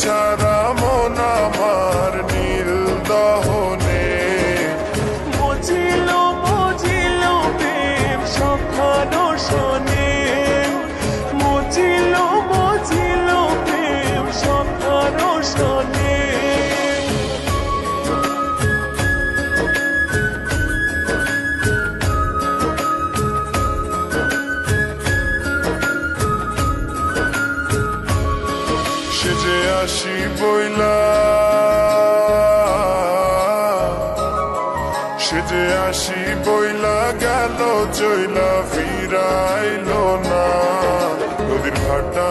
ছাড়া মন আমার নীল দহনে বুঝিল বুঝিল প্রেম সখানো শোনে। বুঝিল বুঝিল প্রেম সখানো শোনে। আসি বইলা। সে যে আসি বইলা গেল চইলা ফিরাইল না। নদীর ঘাটা